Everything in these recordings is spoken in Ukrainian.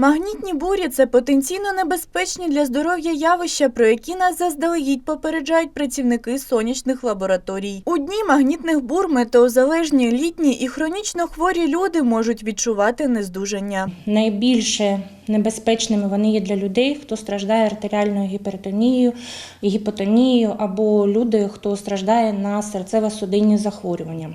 Магнітні бурі це потенційно небезпечні для здоров'я явища, про які нас заздалегідь попереджають працівники сонячних лабораторій. У дні магнітних бур метеозалежні літні і хронічно хворі люди можуть відчувати нездужання. Найбільше небезпечними вони є для людей, хто страждає артеріальною гіпертонією, гіпотонією або люди, хто страждає на серцево-судинні захворювання.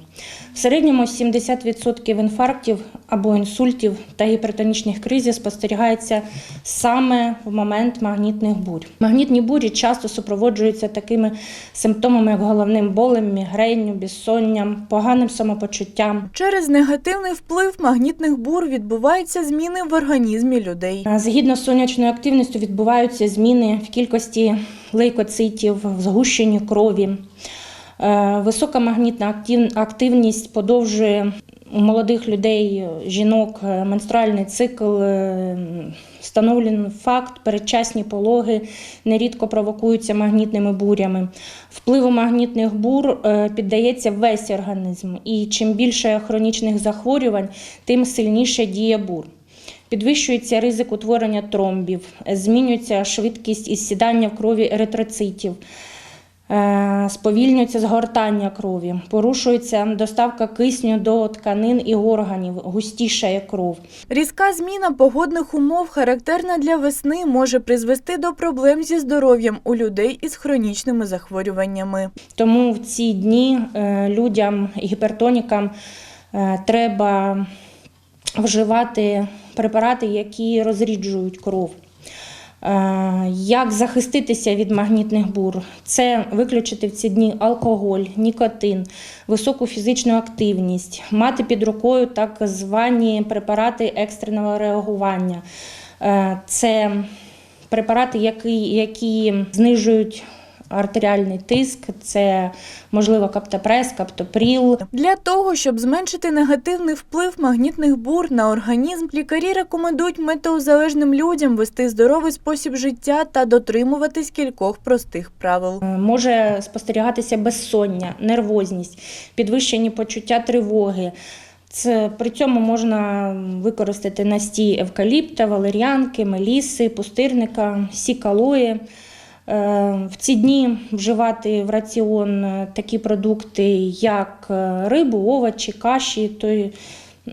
В середньому 70% інфарктів або інсультів та гіпертонічних кризів спостерігається саме в момент магнітних бурь. Магнітні бурі часто супроводжуються такими симптомами, як головним болем, мігренню, безсонням, поганим самопочуттям. Через негативний вплив магнітних бур відбуваються зміни в організмі людей. Згідно з сонячною активністю відбуваються зміни в кількості лейкоцитів, в згущенні крові. Е, Висока магнітна активність подовжує у молодих людей, жінок е, менструальний цикл. е, Встановлений факт, передчасні пологи нерідко провокуються магнітними бурями. Впливу магнітних бур е, піддається весь організм, і чим більше хронічних захворювань, тим сильніше діє бур. Підвищується ризик утворення тромбів, змінюється швидкість ізсідання в крові еритроцитів, е, сповільнюється згортання крові, порушується доставка кисню до тканин і органів, густішає кров. Різка зміна погодних умов, характерна для весни, може призвести до проблем зі здоров'ям у людей із хронічними захворюваннями. Тому в ці дні е, людям, гіпертонікам е, треба вживати препарати, які розріджують кров. Е, Як захиститися від магнітних бур? Це виключити в ці дні алкоголь, нікотин, високу фізичну активність, мати під рукою так звані препарати екстреного реагування. Е, Це препарати, які, які знижують артеріальний тиск, це можливо каптопрес, каптопріл. Для того, щоб зменшити негативний вплив магнітних бур на організм, лікарі рекомендують метеозалежним людям вести здоровий спосіб життя та дотримуватись кількох простих правил. Е, Може спостерігатися безсоння, нервозність, підвищені почуття тривоги. Це, при цьому можна використати настій евкаліпта, валеріанки, меліси, пустирника, сік алої. Е, В ці дні вживати в раціон е, такі продукти, як е, рибу, овочі, каші,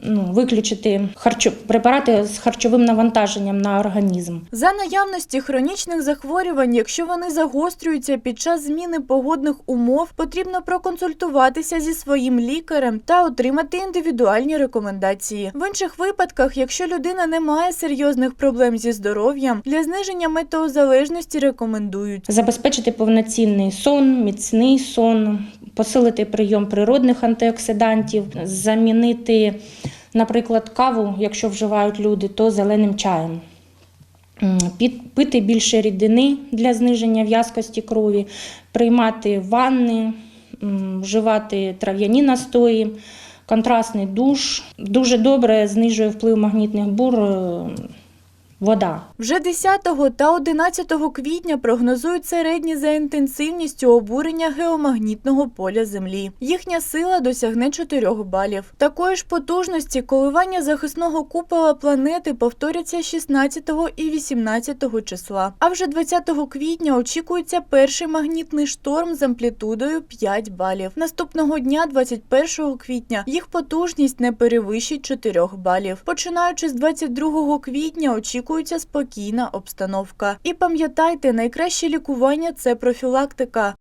ну, виключити харчо... препарати з харчовим навантаженням на організм. За наявності хронічних захворювань, якщо вони загострюються під час зміни погодних умов, потрібно проконсультуватися зі своїм лікарем та отримати індивідуальні рекомендації. В інших випадках, якщо людина не має серйозних проблем зі здоров'ям, для зниження метеозалежності рекомендують Забезпечити повноцінний сон, міцний сон, посилити прийом природних антиоксидантів, замінити, наприклад, каву, якщо вживають люди, то зеленим чаєм. Пити більше рідини для зниження в'язкості крові, приймати ванни, вживати трав'яні настої, контрастний душ. Дуже добре знижує вплив магнітних бур е, вода. Вже 10 та 11 квітня прогнозують середні за інтенсивністю обурення геомагнітного поля Землі. Їхня сила досягне 4 балів. Такої ж потужності коливання захисного купола планети повторяться 16 і 18 числа. А вже 20 квітня очікується перший магнітний шторм з амплітудою 5 балів. Наступного дня, 21 квітня, їх потужність не перевищить 4 балів. Починаючи з 22 квітня, очікується спокійна обстановка. І пам'ятайте, найкраще лікування це профілактика.